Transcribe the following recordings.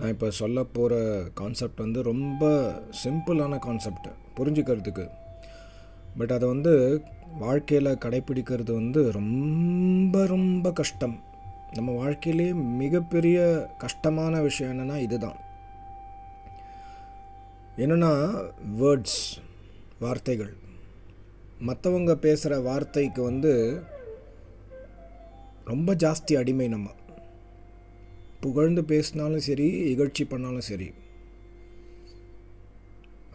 நான் இப்போ சொல்ல போகிற கான்செப்ட் வந்து ரொம்ப சிம்பிளான கான்செப்ட் புரிஞ்சுக்கிறதுக்கு. பட் அதை வந்து வாழ்க்கையில் கடைப்பிடிக்கிறது வந்து ரொம்ப ரொம்ப கஷ்டம். நம்ம வாழ்க்கையிலே மிகப்பெரிய கஷ்டமான விஷயம் என்னென்னா இதுதான். என்னென்னா வேர்ட்ஸ் வார்த்தைகள். மற்றவங்க பேசுகிற வார்த்தைக்கு வந்து ரொம்ப ஜாஸ்தி அடிமை நம்ம. புகழ்ந்து பேசினாலும் சரி இகழ்ச்சி பண்ணாலும் சரி.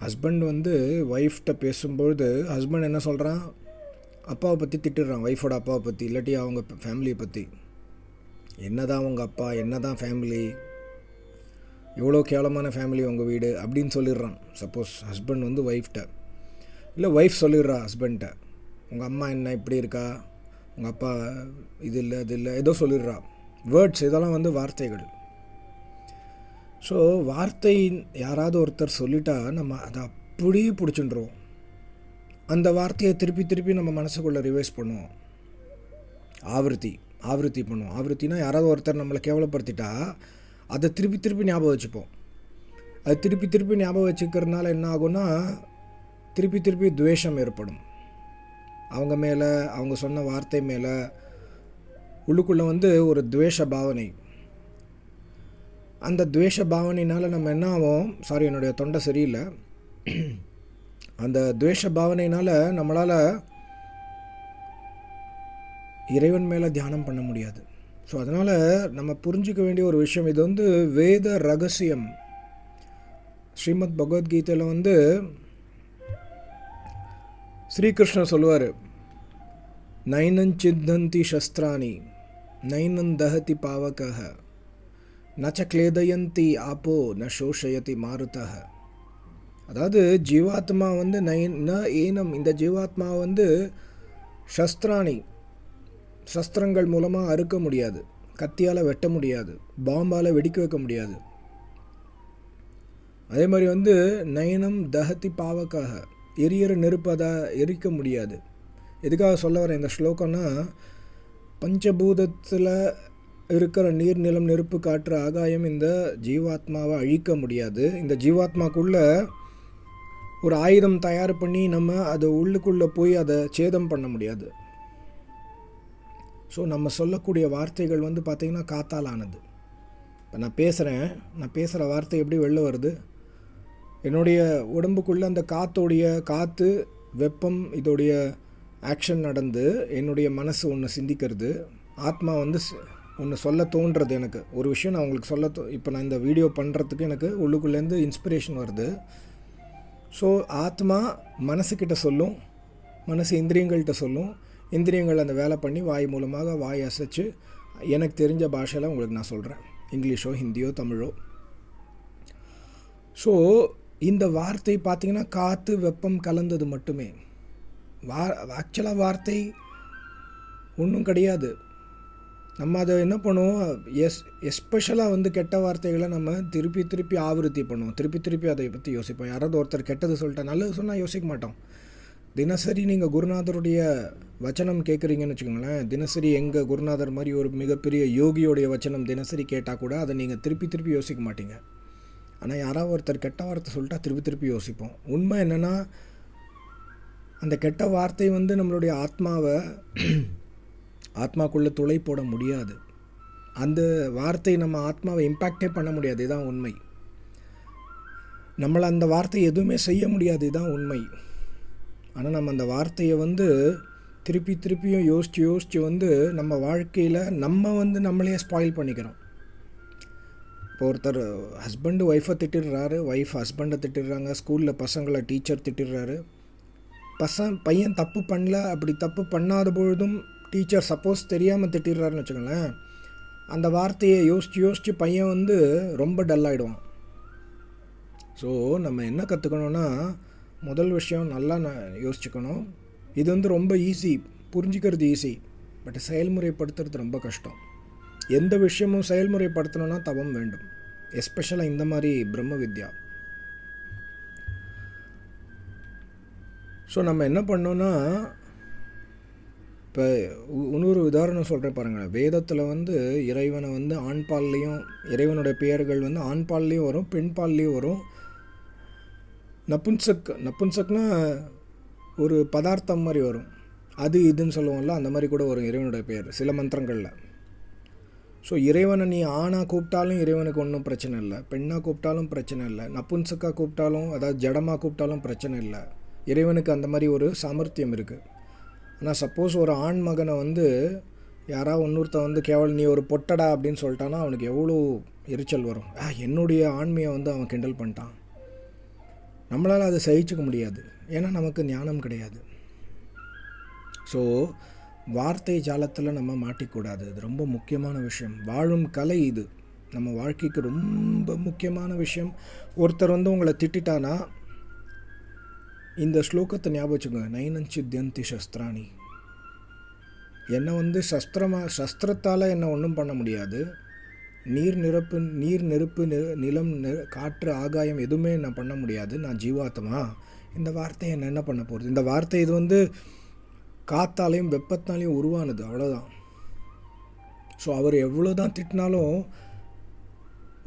ஹஸ்பண்ட் வந்து ஒய்ஃப்கிட்ட பேசும்பொழுது ஹஸ்பண்ட் என்ன சொல்கிறான் அப்பாவை பற்றி திட்டுறான் ஒய்ஃபோட அப்பாவை பற்றி இல்லாட்டி அவங்க ஃபேமிலியை பற்றி என்ன தான் அவங்க அப்பா என்ன தான் ஃபேமிலி எவ்வளோ கேவலமான ஃபேமிலி உங்கள் வீடு அப்படின்னு சொல்லிடுறான். சப்போஸ் ஹஸ்பண்ட் வந்து ஒய்ஃப்கிட்ட இல்லை ஒய்ஃப் சொல்லிடுறா ஹஸ்பண்ட்ட உங்கள் அம்மா என்ன இப்படி இருக்கா? உங்கள் அப்பா இது இல்லை இது இல்லை ஏதோ சொல்லிடுறா. வேர்ட்ஸ் இதெல்லாம் வந்து வார்த்தைகள். ஸோ வார்த்தை யாராவது ஒருத்தர் சொல்லிட்டா நம்ம அதை அப்படியே பிடிச்சிட்டுருவோம் அந்த வார்த்தையை திருப்பி திருப்பி நம்ம மனசுக்குள்ளே ரிவைஸ் பண்ணுவோம். ஆவருத்தி ஆவருத்தி பண்ணுவோம். ஆவருத்தினா யாராவது ஒருத்தர் நம்மளை கேவலப்படுத்திட்டா அதை திருப்பி திருப்பி ஞாபகம் வச்சுப்போம். அது திருப்பி திருப்பி ஞாபகம் வச்சுக்கிறதுனால என்ன ஆகும்னா திருப்பி திருப்பி துவேஷம் ஏற்படும். அவங்க மேலே அவங்க சொன்ன வார்த்தை மேலே உள்ளுக்குள்ளே வந்து ஒரு துவேஷ பாவனை. அந்த துவேஷ பாவனையினால் நம்ம என்ன ஆகும் சாரி என்னுடைய தொண்டை சரியில்லை. அந்த துவேஷ பாவனையினால் நம்மளால் இறைவன் மேலே தியானம் பண்ண முடியாது. ஸோ அதனால் நம்ம புரிஞ்சிக்க வேண்டிய ஒரு விஷயம் இது வந்து வேத ரகசியம். ஸ்ரீமத் பகவத்கீதையில் வந்து ஸ்ரீகிருஷ்ணர் சொல்லுவார் நைனஞ்சித்தந்தி சஸ்திராணி. நைனன் தஹதி न च क्लेदयन्ति आपो ந சோஷயதி மாருதः அதாவது ஜீவாத்மா வந்து நயன் ந ஏனம் இந்த ஜீவாத்மா வந்து சஸ்திராணி சஸ்திரங்கள் மூலமாக அறுக்க முடியாது கத்தியால் வெட்ட முடியாது பாம்பால் வெடிக்க வைக்க முடியாது. அதே மாதிரி வந்து நயனம் தகத்தி பாவக்காக எரியற நெருப்பதாக அதை எரிக்க முடியாது. எதுக்காக சொல்ல வரேன் இந்த ஸ்லோகம்னா பஞ்சபூதத்தில் இருக்கிற நீர் நிலம் நெருப்பு காற்று ஆகாயம் இந்த ஜீவாத்மாவை அழிக்க முடியாது. இந்த ஜீவாத்மாக்குள்ளே ஒரு ஆயுதம் தயார் பண்ணி நம்ம அதை உள்ளுக்குள்ளே போய் அதை சேதம் பண்ண முடியாது. ஸோ நம்ம சொல்லக்கூடிய வார்த்தைகள் வந்து பார்த்திங்கன்னா காத்தால் ஆனது இப்போ நான் பேசுகிறேன் நான் பேசுகிற வார்த்தை எப்படி வெளில வருது? என்னுடைய உடம்புக்குள்ளே அந்த காத்தோடைய காற்று வெப்பம் இதோடைய ஆக்ஷன் நடந்து என்னுடைய மனசு ஒன்று சிந்திக்கிறது ஆத்மா வந்து ஒன்று சொல்ல தோன்றது எனக்கு. ஒரு விஷயம் நான் உங்களுக்கு சொல்ல இப்போ நான் இந்த வீடியோ பண்ணுறதுக்கு எனக்கு உள்ளுக்குள்ளேருந்து இன்ஸ்பிரேஷன் வருது. ஸோ ஆத்மா மனசுக்கிட்ட சொல்லும் மனசு இந்திரியங்கள்கிட்ட சொல்லும் இந்திரியங்கள் அந்த வேலை பண்ணி வாய் மூலமாக வாய் அசைச்சு எனக்கு தெரிஞ்ச பாஷையில் உங்களுக்கு நான் சொல்கிறேன் இங்கிலீஷோ ஹிந்தியோ தமிழோ. ஸோ இந்த வார்த்தை பார்த்திங்கன்னா காற்று வெப்பம் கலந்தது மட்டுமே. வா ஆக்சுவலாக வார்த்தை ஒன்றும் கிடையாது. நம்ம அதை என்ன பண்ணுவோம்? எஸ் எஸ்பெஷலாக வந்து கெட்ட வார்த்தைகளை நம்ம திருப்பி திருப்பி ஆவருத்தி பண்ணுவோம். திருப்பி திருப்பி அதை பற்றி யோசிப்போம். யாராவது ஒருத்தர் கெட்டது சொல்லிட்டா நல்லது சொன்னால் யோசிக்க மாட்டோம். தினசரி நீங்கள் குருநாதருடைய வச்சனம் கேட்குறீங்கன்னு வச்சுக்கோங்களேன். தினசரி எங்கள் குருநாதர் மாதிரி ஒரு மிகப்பெரிய யோகியோடைய வச்சனம் தினசரி கேட்டால் கூட அதை நீங்கள் திருப்பி திருப்பி யோசிக்க மாட்டீங்க. ஆனால் யாராவது ஒருத்தர் கெட்ட வார்த்தை சொல்லிட்டா திருப்பி திருப்பி யோசிப்போம். உண்மை என்னென்னா அந்த கெட்ட வார்த்தை வந்து நம்மளுடைய ஆத்மாவை ஆத்மாக்குள்ளே துளை போட முடியாது. அந்த வார்த்தை நம்ம ஆத்மாவை இம்பேக்டே பண்ண முடியாது. இதுதான் உண்மை. நம்மளை அந்த வார்த்தை எதுவுமே செய்ய முடியாது. இதுதான் உண்மை. ஆனால் நம்ம அந்த வார்த்தையை வந்து திருப்பி திருப்பியும் யோசித்து யோசித்து வந்து நம்ம வாழ்க்கையில் நம்ம வந்து நம்மளையே ஸ்பாயில் பண்ணிக்கிறோம். இப்போ ஒருத்தர் ஹஸ்பண்டு ஒய்ஃபை திட்டிடுறாரு. ஒய்ஃப் ஹஸ்பண்டை திட்டிடுறாங்க. ஸ்கூலில் பசங்களை டீச்சர் திட்டிடுறாரு. பசன் பையன் தப்பு பண்ணல அப்படி தப்பு பண்ணாத பொழுதும் டீச்சர் சப்போஸ் தெரியாமல் திட்டிடுறாருன்னு வச்சுக்கோங்களேன். அந்த வார்த்தையை யோசித்து யோசித்து பையன் வந்து ரொம்ப டல்லாகிடுவான் ஸோ நம்ம என்ன கற்றுக்கணுன்னா முதல் விஷயம் நல்லா நான் யோசிச்சுக்கணும். இது வந்து ரொம்ப ஈஸி புரிஞ்சுக்கிறது ஈஸி பட் செயல்முறைப்படுத்துறது ரொம்ப கஷ்டம். எந்த விஷயமும் செயல்முறைப்படுத்தணும்னா தவம் வேண்டும். எஸ்பெஷலாக இந்த மாதிரி பிரம்ம வித்யா. ஸோ நம்ம என்ன பண்ணோன்னா இப்போ இன்னொரு உதாரணம் சொல்கிறேன் பாருங்கள் வேதத்தில் வந்து இறைவனை வந்து ஆண்பால்லையும் இறைவனுடைய பெயர்கள் வந்து ஆண்பால்லையும் வரும் பெண்பால்லையும் வரும். நப்புன்சக் நப்புன்சக்னா ஒரு பதார்த்தம் மாதிரி வரும். அது இதுன்னு சொல்லுவோம்ல அந்த மாதிரி கூட வரும் இறைவனுடைய பெயர் சில மந்திரங்களில். ஸோ இறைவனை நீ ஆணாக கூப்பிட்டாலும் இறைவனுக்கு ஒன்றும் பிரச்சனை இல்லை. பெண்ணாக கூப்பிட்டாலும் பிரச்சனை இல்லை. நப்புன்சக்காக கூப்பிட்டாலும் அதாவது ஜடமாக கூப்பிட்டாலும் பிரச்சனை இல்லை. இறைவனுக்கு அந்த மாதிரி ஒரு சாமர்த்தியம் இருக்குது ஆனால் சப்போஸ் ஒரு ஆண் மகனை வந்து யாராவது இன்னொருத்த வந்து கேவல் நீ ஒரு பொட்டடா அப்படின்னு சொல்லிட்டான்னா அவனுக்கு எவ்வளோ எரிச்சல் வரும். என்னுடைய ஆண்மையை வந்து அவன் கிண்டல் பண்ணிட்டான். நம்மளால் அதை சகிச்சுக்க முடியாது. ஏன்னா நமக்கு ஞானம் கிடையாது. ஸோ வார்த்தை ஜாலத்தில் நம்ம மாட்டிக்கூடாது. இது ரொம்ப முக்கியமான விஷயம். வாழும் கலை இது. நம்ம வாழ்க்கைக்கு ரொம்ப முக்கியமான விஷயம். ஒருத்தர் வந்து உங்களை திட்டானா இந்த ஸ்லோகத்தை ஞாபகம் வச்சுக்கோங்க. நைனஞ்சி தியந்தி சஸ்திராணி. என்னை வந்து சஸ்திரமாக சஸ்திரத்தால் என்னை ஒன்றும் பண்ண முடியாது. நீர் நிரப்பு நீர் நெருப்பு நிலம் காற்று ஆகாயம் எதுவுமே நான் பண்ண முடியாது. நான் ஜீவாத்தமா இந்த வார்த்தையை என்ன என்ன பண்ண போகிறது இந்த வார்த்தை இது வந்து காத்தாலையும் வெப்பத்தாலையும் உருவானது. அவ்வளோதான் ஸோ அவர் எவ்வளோ தான் திட்டினாலும்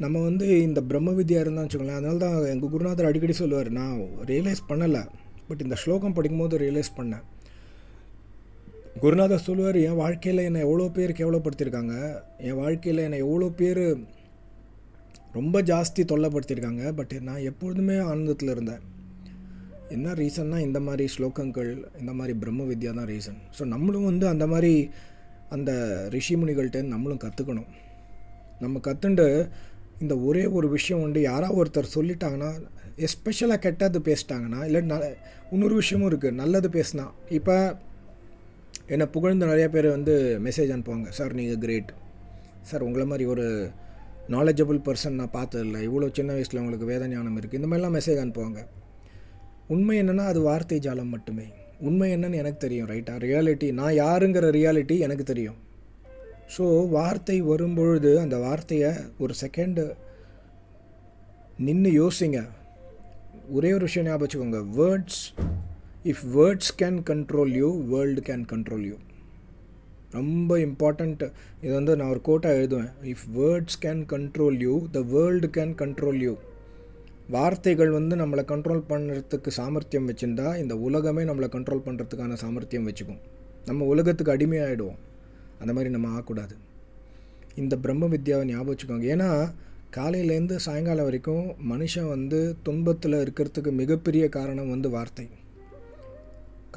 நம்ம வந்து இந்த பிரம்ம வித்யா இருந்தால் வச்சுக்கோங்களேன் அதனால தான் எங்கள் குருநாதர் அடிக்கடி சொல்லுவார் நான் ரியலைஸ் பண்ணலை பட் இந்த ஸ்லோகம் படிக்கும்போது ரியலைஸ் பண்ணேன். குருநாதர் சொல்லுவார் என் வாழ்க்கையில் என்னை எவ்வளோ பேர் கேவலப்படுத்தியிருக்காங்க என் வாழ்க்கையில் என்னை எவ்வளோ பேர் ரொம்ப ஜாஸ்தி தொல்லைப்படுத்தியிருக்காங்க பட் நான் எப்பொழுதுமே ஆனந்தத்தில் இருந்தேன். என்ன ரீசன்னா இந்த மாதிரி ஸ்லோகங்கள் இந்த மாதிரி பிரம்ம வித்யா தான் ரீசன் ஸோ நம்மளும் வந்து அந்த மாதிரி அந்த ரிஷிமுனிகள்கிட்ட நம்மளும் கற்றுக்கணும் நம்ம கற்றுண்டு இந்த ஒரே ஒரு விஷயம் உண்டு. யாராவது ஒருத்தர் சொல்லிட்டாங்கன்னா எஸ்பெஷலாக கெட்டது பேசிட்டாங்கன்னா இல்லை ந இன்னொரு விஷயமும் இருக்குது நல்லது பேசினா. இப்போ என்னை புகழ்ந்து நிறைய பேர் வந்து மெசேஜ் அனுப்புவாங்க. சார் நீங்கள் கிரேட் சார் உங்களை மாதிரி ஒரு நாலேஜபிள் பர்சன் நான் பார்த்ததில்ல இவ்வளோ சின்ன வயசில் உங்களுக்கு வேத ஞானம் இருக்குது இந்த மாதிரிலாம் மெசேஜ் அனுப்புவாங்க. உண்மை என்னென்னா அது வார்த்தை ஜாலம் மட்டுமே. உண்மை என்னன்னு எனக்கு தெரியும் ரைட்டா ரியாலிட்டி நான் யாருங்கிற ரியாலிட்டி எனக்கு தெரியும். ஸோ வார்த்தை வரும்பொழுது அந்த வார்த்தையை ஒரு செகண்டு நின்று யோசிங்க. ஒரே ஒரு விஷயம் ஞாபகம் வச்சுக்கோங்க. Words if words can control you world can control you ரொம்ப இம்பார்ட்டண்ட் இது வந்து நான் ஒரு கோட்டாக எழுதுவேன். If words can control you the world can control you வார்த்தைகள் வந்து நம்மளை கண்ட்ரோல் பண்ணுறதுக்கு சாமர்த்தியம் வச்சுருந்தா இந்த உலகமே நம்மளை கண்ட்ரோல் பண்ணுறதுக்கான சாமர்த்தியம் வச்சுக்கும். நம்ம உலகத்துக்கு அடிமையாகிடுவோம் அந்த மாதிரி நம்ம ஆகக்கூடாது. இந்த பிரம்ம வித்யாவை ஞாபகம் வச்சுக்கோங்க. ஏன்னா காலையிலேருந்து சாயங்காலம் வரைக்கும் மனுஷன் வந்து துன்பத்தில் இருக்கிறதுக்கு மிகப்பெரிய காரணம் வந்து வார்த்தை.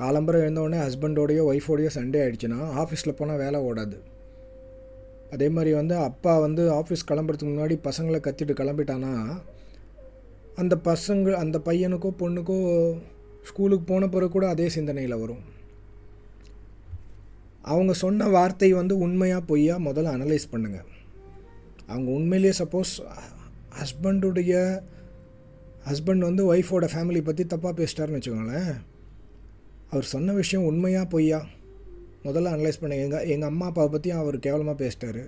காலம்பரம் எழுந்தவுடனே ஹஸ்பண்டோடையோ ஒய்ஃபோடையோ சண்டே ஆகிடுச்சுன்னா ஆஃபீஸில் போனால் வேலை ஓடாது. அதே மாதிரி வந்து அப்பா வந்து ஆஃபீஸ் கிளம்புறதுக்கு முன்னாடி பசங்களை கத்திட்டு கிளம்பிட்டானா அந்த பசங்க அந்த பையனுக்கோ பொண்ணுக்கோ ஸ்கூலுக்கு போன பிறகு கூட அதே சிந்தனையில் வரும். அவங்க சொன்ன வார்த்தை வந்து உண்மையாக பொய்யா முதல்ல அனலைஸ் பண்ணுங்கள் அவங்க உண்மையிலேயே சப்போஸ் ஹஸ்பண்டுடைய ஹஸ்பண்ட் வந்து ஒய்ஃபோட ஃபேமிலி பற்றி தப்பாக பேசிட்டாருன்னு வச்சுக்கோங்களேன். அவர் சொன்ன விஷயம் உண்மையாக பொய்யா முதல்ல அனலைஸ் பண்ண எங்கள் எங்கள் அம்மா அப்பாவை பற்றியும் அவர் கேவலமாக பேசிட்டாரு.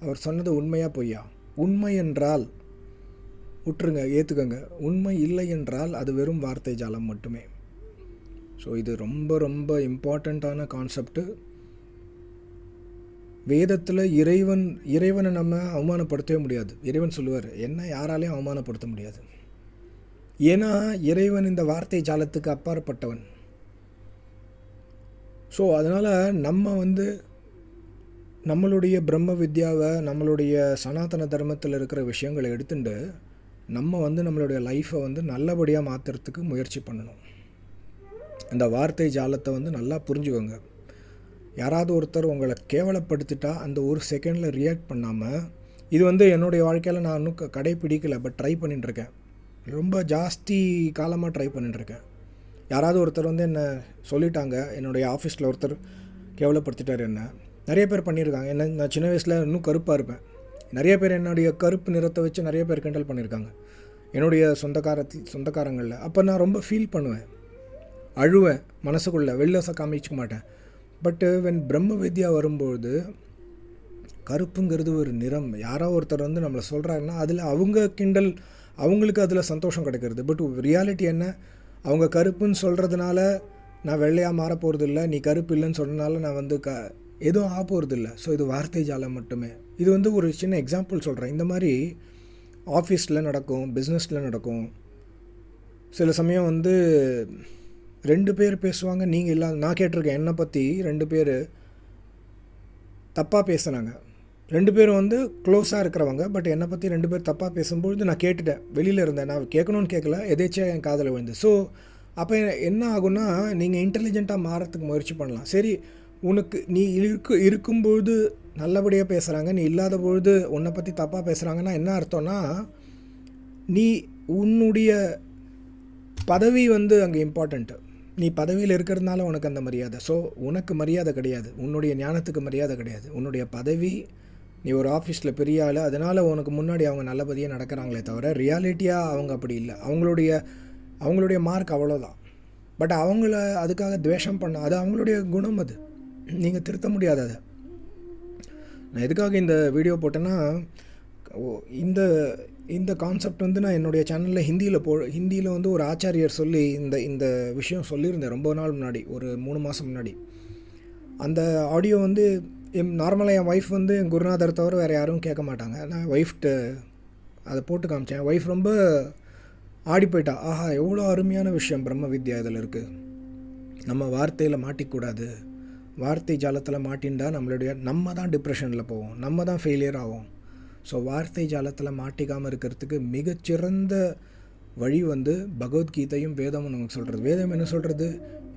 அவர் சொன்னது உண்மையாக பொய்யா? உண்மை என்றால் விட்டுருங்க ஏற்றுக்கங்க உண்மை இல்லை என்றால் அது வெறும் வார்த்தை ஜாலம் மட்டுமே. ஸோ இது ரொம்ப ரொம்ப இம்பார்ட்டண்ட்டான கான்செப்ட்டு வேதத்தில் இறைவன் இறைவனை நம்ம அவமானப்படுத்தவே முடியாது. இறைவன் சொல்லுவார் என்ன யாராலையும் அவமானப்படுத்த முடியாது. ஏன்னா இறைவன் இந்த வார்த்தை ஜாலத்துக்கு அப்பாற்பட்டவன். ஸோ அதனால் நம்ம வந்து நம்மளுடைய பிரம்ம வித்யாவை நம்மளுடைய சனாதன தர்மத்தில் இருக்கிற விஷயங்களை எடுத்துட்டு நம்ம வந்து நம்மளுடைய லைஃப்பை வந்து நல்லபடியாக மாற்றுறதுக்கு முயற்சி பண்ணணும். இந்த வார்த்தை ஜாலத்தை வந்து நல்லா புரிஞ்சுக்கோங்க. யாராவது ஒருத்தர் உங்களை கேவலப்படுத்திட்டா அந்த ஒரு செகண்டில் ரியாக்ட் பண்ணாமல் இது வந்து என்னுடைய வாழ்க்கையில் நான் இன்னும் கடைப்பிடிக்கலை பட் ட்ரை பண்ணிட்டுருக்கேன். ரொம்ப ஜாஸ்தி காலமாக ட்ரை பண்ணிட்டுருக்கேன். யாராவது ஒருத்தர் வந்து என்னை சொல்லிட்டாங்க என்னுடைய ஆஃபீஸில் ஒருத்தர் கேவலப்படுத்திட்டார் என்ன நிறைய பேர் பண்ணியிருக்காங்க. என்ன நான் சின்ன வயசில் இன்னும் கருப்பாக இருப்பேன். நிறைய பேர் என்னுடைய கருப்பு நிறத்தை வச்சு நிறைய பேர் கிண்டல் பண்ணியிருக்காங்க. என்னுடைய சொந்தக்காரத்தில் சொந்தக்காரங்களில். அப்போ நான் ரொம்ப ஃபீல் பண்ணுவேன். அழுவேன் மனசுக்குள்ளே வெளில காமிச்சிக்க மாட்டேன். பட்டு வென் பிரம்ம வித்யா வரும்பொழுது கருப்புங்கிறது ஒரு நிறம். யாரோ ஒருத்தர் வந்து நம்மளை சொல்கிறாங்கன்னா அதில் அவங்க கிண்டல் அவங்களுக்கு அதில் சந்தோஷம் கிடைக்கிறது. பட் ரியாலிட்டி என்ன? அவங்க கருப்புன்னு சொல்கிறதுனால நான் வெள்ளையாக மாற போகிறதில்ல நீ கருப்பு இல்லைன்னு சொன்னனால நான் வந்து க எதுவும் ஆக போகிறதில்ல ஸோ இது வார்த்தை ஜாலம் மட்டுமே. இது வந்து ஒரு சின்ன எக்ஸாம்பிள் சொல்கிறேன் இந்த மாதிரி ஆஃபீஸில் நடக்கும் பிஸ்னஸில் நடக்கும். சில சமயம் வந்து ரெண்டு பேர் பேசுவாங்க நீங்கள் இல்லாத நான் கேட்டிருக்கேன் என்னை பற்றி ரெண்டு பேர் தப்பாக பேசுனாங்க. ரெண்டு பேரும் வந்து க்ளோஸாக இருக்கிறவங்க பட் என்னை பற்றி ரெண்டு பேர் தப்பாக பேசும்பொழுது நான் கேட்டுட்டேன். வெளியில் இருந்தேன். நான் கேட்கணும்னு கேட்கல எதேச்சியாக என் காதில் விழுந்து ஸோ அப்போ என்ன ஆகும்னா நீங்கள் இன்டெலிஜென்ட்டாக மாறத்துக்கு முயற்சி பண்ணலாம். சரி உனக்கு நீ இருக்கு இருக்கும்பொழுது நல்லபடியாக பேசுகிறாங்க நீ இல்லாத பொழுது உன்னை பற்றி தப்பாக பேசுகிறாங்கன்னா என்ன அர்த்தம்னா நீ உன்னுடைய பதவி வந்து அங்கே இம்பார்ட்டண்ட்டு நீ பதவியில் இருக்கிறதுனால உனக்கு அந்த மரியாதை. ஸோ உனக்கு மரியாதை கிடையாது. உன்னுடைய ஞானத்துக்கு மரியாதை கிடையாது. உன்னுடைய பதவி நீ ஒரு ஆஃபீஸில் பெரிய ஆள் அதனால் உனக்கு முன்னாடி அவங்க நல்லபடியாக நடக்கிறாங்களே தவிர ரியாலிட்டியாக அவங்க அப்படி இல்லை. அவங்களுடைய அவங்களுடைய மார்க் அவ்வளோதான் பட் அவங்கள அதுக்காக துவேஷம் பண்ண அது அவங்களுடைய குணம் அது. நீங்கள் திருத்த முடியாது அதை. நான் எதுக்காக இந்த வீடியோ போட்டேன்னா ஓ- இந்த இந்த கான்செப்ட் வந்து நான் என்னுடைய சேனலில் ஹிந்தியில் போ ஹிந்தியில் வந்து ஒரு ஆச்சாரியர் சொல்லி இந்த இந்த விஷயம் சொல்லியிருந்தேன் ரொம்ப நாள் முன்னாடி ஒரு மூணு மாதம் முன்னாடி. அந்த ஆடியோ வந்து என் நார்மலாக என் ஒய்ஃப் வந்து என் குருநாதர் தவிர வேறு யாரும் கேட்க மாட்டாங்க. நான் ஒய்ஃப்ட்டு அதை போட்டு காமிச்சேன். ஒய்ஃப் ரொம்ப ஆடி போயிட்டா. ஆஹா எவ்வளோ அருமையான விஷயம் பிரம்ம வித்யா இதில் இருக்குது நம்ம வார்த்தையில் மாட்டிக்கூடாது. வார்த்தை ஜாலத்தில் மாட்டின்டா நம்மளுடைய நம்ம தான் டிப்ரெஷனில் போவோம். நம்ம தான் ஃபெயிலியர் ஆகும் ஸோ வார்த்தை ஜாலத்தில் மாட்டிக்காமல் இருக்கிறதுக்கு மிகச்சிறந்த வழி வந்து பகவத்கீதையும் வேதமும் நமக்கு சொல்கிறது வேதம் என்ன சொல்கிறது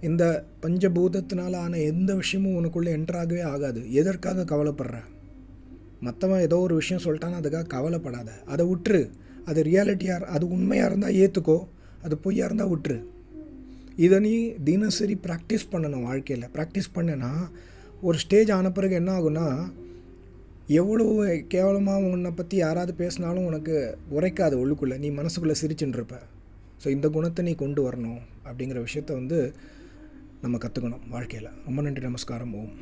இந்த பஞ்சபூதத்தினால் ஆன எந்த விஷயமும் உனக்குள்ளே என்ட்ராகவே ஆகாது. எதற்காக கவலைப்படுற? மற்றவன் ஏதோ ஒரு விஷயம் சொல்லிட்டானா அதுக்காக கவலைப்படாத. அதை விட்டுரு அது ரியாலிட்டியாக அது உண்மையாக இருந்தால் ஏற்றுக்கோ அது பொய்யாக இருந்தால் விட்டுரு இதை நீ தினசரி ப்ராக்டிஸ் பண்ணணும் வாழ்க்கையில். ப்ராக்டிஸ் பண்ணனா ஒரு ஸ்டேஜ் ஆன பிறகு என்ன ஆகுன்னா எவ்வளோ கேவலமாக உன்னை பற்றி யாராவது பேசினாலும் உனக்கு உரைக்காது உள்ளுக்குள்ளே. நீ மனசுக்குள்ளே சிரிச்சுன்னு இருப்ப ஸோ இந்த குணத்தை நீ கொண்டு வரணும் அப்படிங்கிற விஷயத்த வந்து நம்ம கற்றுக்கணும் வாழ்க்கையில். ரொம்ப நன்றி நமஸ்காரம். ஓம்.